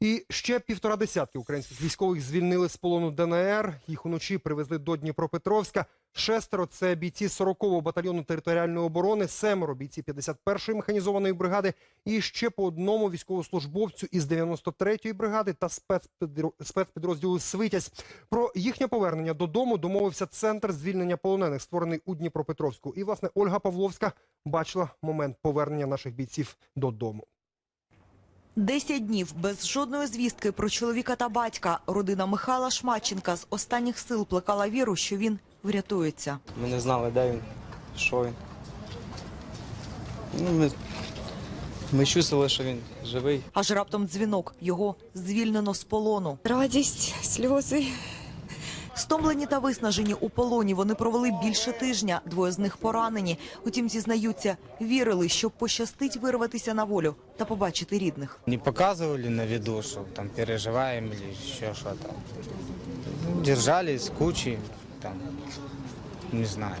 І ще півтора десятки українських військових звільнили з полону ДНР. Їх уночі привезли до Дніпропетровська. Шестеро це бійці 40-го батальйону територіальної оборони, семеро бійці 51-ї механізованої бригади і ще по одному військовослужбовцю із 93-ї бригади та спецпідро- спецпідрозділу Свитязь. Про їхнє повернення додому домовився центр звільнення полонених, створений у Дніпропетровську. І власне Ольга Павловська бачила момент повернення наших бійців додому. Десять днів без жодної звістки про чоловіка та батька. Родина Михайла Шмаченка з останніх сил плекала віру, що він врятується. Ми не знали, де він, що він. Ну, ми, ми чувствували, що він живий. Аж раптом дзвінок його звільнено з полону. Радість, сльози. Стомлені та виснажені у полоні. Вони провели більше тижня. Двоє з них поранені. Утім, зізнаються, вірили, що пощастить вирватися на волю та побачити рідних. Не показували на віду, що там переживаємо, или що там Держались кучі там, не знаю.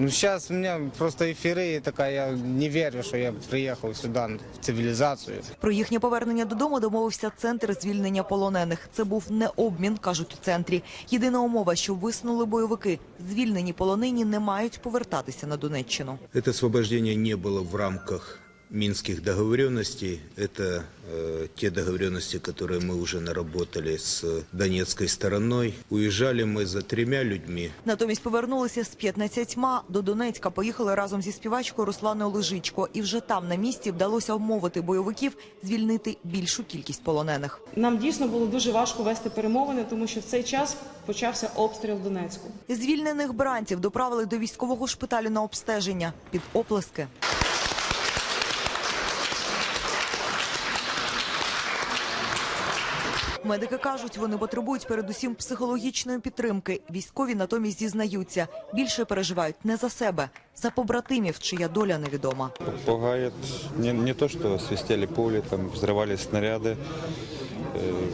Ну, сейчас у меня просто эйфория такая, я не верю, что я приехал сюда в цивилизацию. Про їхнє повернення додому домовився центр звільнення полонених. Це був не обмін, кажуть у центрі. Єдина умова, що висунули бойовики. Звільнені полонені не мають повертатися на Донеччину. Это освобождение не было в рамках Минских договоренностей. Это э, те договоренности, которые мы уже наработали с донецкой стороной. Уезжали мы за тремя людьми. Натомість повернулися з 15 до Донецька. Поїхали разом зі співачкою Русланою Лежичко. І вже там на місці вдалося вмовити бойовиків звільнити більшу кількість полонених. Нам дійсно було дуже важко вести перемовини, тому що в цей час почався обстріл Донецьку. Звільнених бранців доправили до військового шпиталю на обстеження під оплески. Медики кажуть, вони потребують передусім психологічної підтримки. Військові натомість зізнаються, більше переживають не за себе, за побратимів, чия доля невідома. Пугает не, не то, что свистели пули, там взрывались снаряды, э,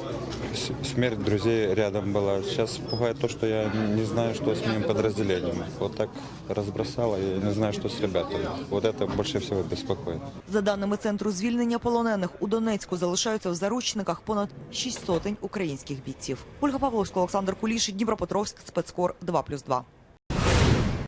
с- смерть друзей рядом была. Сейчас пугает то, что я не знаю, что с моим подразделением. Вот так разбросало, я не знаю, что с ребятами. Вот это больше всего беспокоит. За даними центру звільнення полонених, у Донецьку залишаються в заручниках понад 6 сотень українських бійців. Ольга Павловська, Олександр Куліш, Дніпропетровськ, спецкор 2+,2.